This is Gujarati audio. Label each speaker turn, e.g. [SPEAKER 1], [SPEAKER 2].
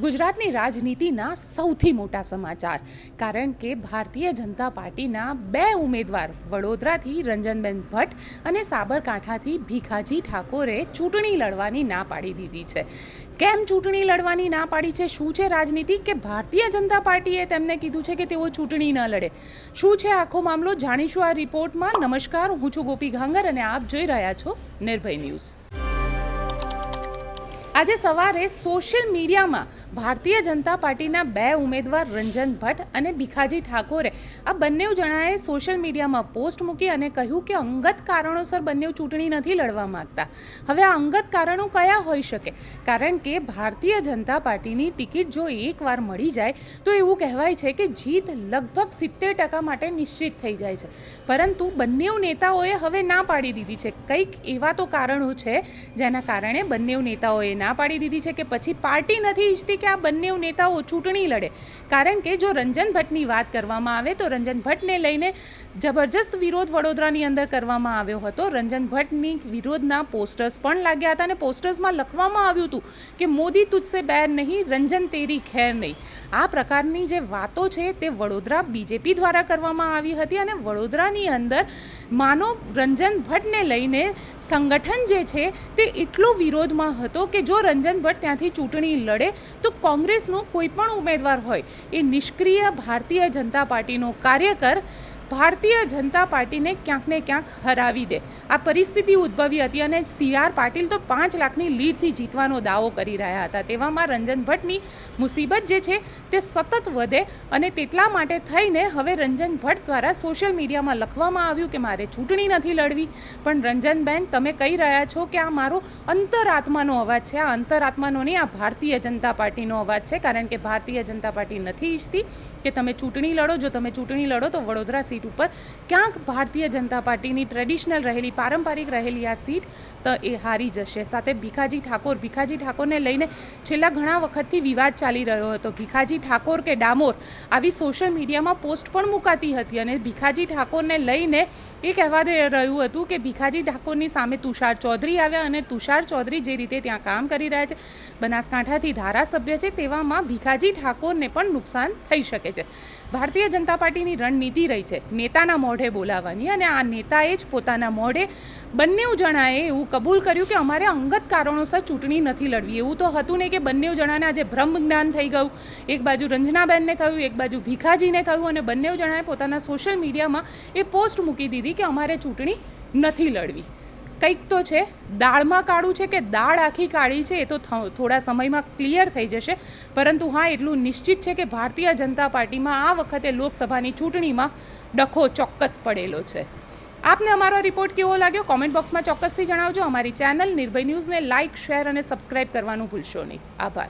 [SPEAKER 1] ગુજરાતની રાજનીતિના સૌથી મોટા સમાચાર. કારણ કે ભારતીય જનતા પાર્ટીના બે ઉમેદવાર, વડોદરાથી રંજનબેન ભટ્ટ અને સાબરકાંઠાથી ભીખાજી ઠાકોરે ચૂંટણી લડવાની ના પાડી દીધી છે. કેમ ચૂંટણી લડવાની ના પાડી છે? શું છે રાજનીતિ કે ભારતીય જનતા પાર્ટીએ તેમને કીધું છે કે તેઓ ચૂંટણી ન લડે? શું છે આખો મામલો? જાણીશું આ રિપોર્ટમાં. નમસ્કાર, હું છું ગોપી ઘાંગર અને આપ જોઈ રહ્યા છો નિર્ભય ન્યૂઝ. આજે સવારે સોશિયલ મીડિયામાં ભારતીય જનતા પાર્ટીના બે ઉમેદવાર રંજન ભટ્ટ અને ભીખાજી ઠાકોરે આ બંને જણાએ સોશિયલ મીડિયામાં પોસ્ટ મૂકી અને કહ્યું કે અંગત કારણોસર બંને ચૂંટણી નથી લડવા માંગતા. હવે આ અંગત કારણો કયા હોઈ શકે? કારણ કે ભારતીય જનતા પાર્ટીની ટિકિટ જો એકવાર મળી જાય, તો એવું કહેવાય છે કે જીત લગભગ સિત્તેર ટકા માટે નિશ્ચિત થઈ જાય છે. પરંતુ બંને નેતાઓએ હવે ના પાડી દીધી છે. કંઈક એવા તો કારણો છે, જેના કારણે બંને નેતાઓએ ના પાડી દીધી છે કે પછી પાર્ટી નથી ઈચ્છતી કે આ બંને નેતાઓ ચૂંટણી લડે. કારણ કે જો રંજન ભટ્ટની વાત કરવામાં આવે તો રંજન ભટ્ટને લઈને જબરજસ્ત વિરોધ વડોદરાની અંદર કરવામાં આવ્યો હતો. રંજન ભટ્ટની વિરોધના પોસ્ટર્સ પણ લાગ્યા હતા અને પોસ્ટર્સમાં લખવામાં આવ્યું હતું કે મોદી તુજસે બેર નહીં, રંજન તેરી ખેર નહીં. આ પ્રકારની જે વાતો છે તે વડોદરા બીજેપી દ્વારા કરવામાં આવી હતી અને વડોદરાની અંદર માનો રંજન ભટ્ટને લઈને સંગઠન જે છે તે એટલો વિરોધમાં હતો કે જો રંજન ભટ્ટ ત્યાંથી ચૂંટણી લડે તો કોંગ્રેસનો કોઈ પણ ઉમેદવાર હોય એ નિષ્ક્રિય ભારતીય જનતા પાર્ટીનો કાર્યકર ભારતીય જનતા પાર્ટીને ક્યાંક ને ક્યાંક હરાવી દે. આ પરિસ્થિતિ ઉદ્ભવી હતી અને સી આર પાટીલ તો પાંચ લાખની લીડથી જીતવાનો દાવો કરી રહ્યા હતા. તેવામાં રંજન ભટ્ટની મુસીબત જે છે તે સતત વધે અને તેટલા માટે થઈને હવે રંજન ભટ્ટ દ્વારા સોશિયલ મીડિયામાં લખવામાં આવ્યું કે મારે ચૂંટણી નથી લડવી. પણ રંજનબેન, તમે કહી રહ્યા છો કે આ મારો અંતરાત્માનો અવાજ છે. આ અંતરાત્માનો નહીં, આ ભારતીય જનતા પાર્ટીનો અવાજ છે. કારણ કે ભારતીય જનતા પાર્ટી નથી ઈચ્છતી કે તમે ચૂંટણી લડો. જો તમે ચૂંટણી લડો તો વડોદરા સીટ ઉપર. ક્યાંક ભારતીય જનતા પાર્ટીની ટ્રેડિશનલ રહેલી, પારંપરિક રહેલી આ સીટ તો એ હારી જશે. સાથે ભીખાજી ઠાકોર, ભીખાજી ઠાકોરને લઈને છેલ્લા ઘણા વખતથી વિવાદ ચાલી રહ્યો હતો. ભીખાજી ઠાકોર કે ડામોર આવી સોશિયલ મીડિયામાં પોસ્ટ પણ મુકાતી હતી અને ભીખાજી ઠાકોરને લઈને એ કહેવા રહ્યું હતું કે ભીખાજી ઠાકોરની સામે તુષાર ચૌધરી આવ્યા અને તુષાર ચૌધરી જે રીતે ત્યાં કામ કરી રહ્યા છે, બનાસકાંઠાથી ધારાસભ્ય છે, તેવામાં ભીખાજી ઠાકોરને પણ નુકસાન થઈ શકે છે. ભારતીય જનતા પાર્ટીની રણનીતિ રહી છે. નેતાના મોઢે બોલાવવાની અને આ નેતાએ જ પોતાના મોઢે બંને જણાએ એવું કબૂલ કર્યું કે અમારે અંગત કારણોસર ચૂંટણી નથી લડવી. એવું તો હતું નહીં કે બંને જણાને આજે ભ્રમ જ્ઞાન થઈ ગયું, એક બાજુ રંજનાબેનને થયું, એક બાજુ ભીખાજીને થયું અને બંને જણાએ પોતાના સોશિયલ મીડિયામાં એ પોસ્ટ મૂકી દીધી કે અમારે ચૂંટણી નથી લડવી. કંઈક તો છે, દાળમાં કાળું છે કે દાળ આખી કાળી છે એ તો થોડા સમયમાં ક્લિયર થઈ જશે. પરંતુ હા, એટલું નિશ્ચિત છે કે ભારતીય જનતા પાર્ટીમાં આ વખતે લોકસભાની ચૂંટણીમાં ડખો ચોક્કસ પડેલો છે. આપને અમારો રિપોર્ટ કેવો લાગ્યો? કોમેન્ટ બોક્સમાં ચોક્કસથી જણાવજો. અમારી ચેનલ નિર્ભય ન્યૂઝને લાઇક, શેર અને સબસ્ક્રાઇબ કરવાનું ભૂલશો નહીં. આભાર.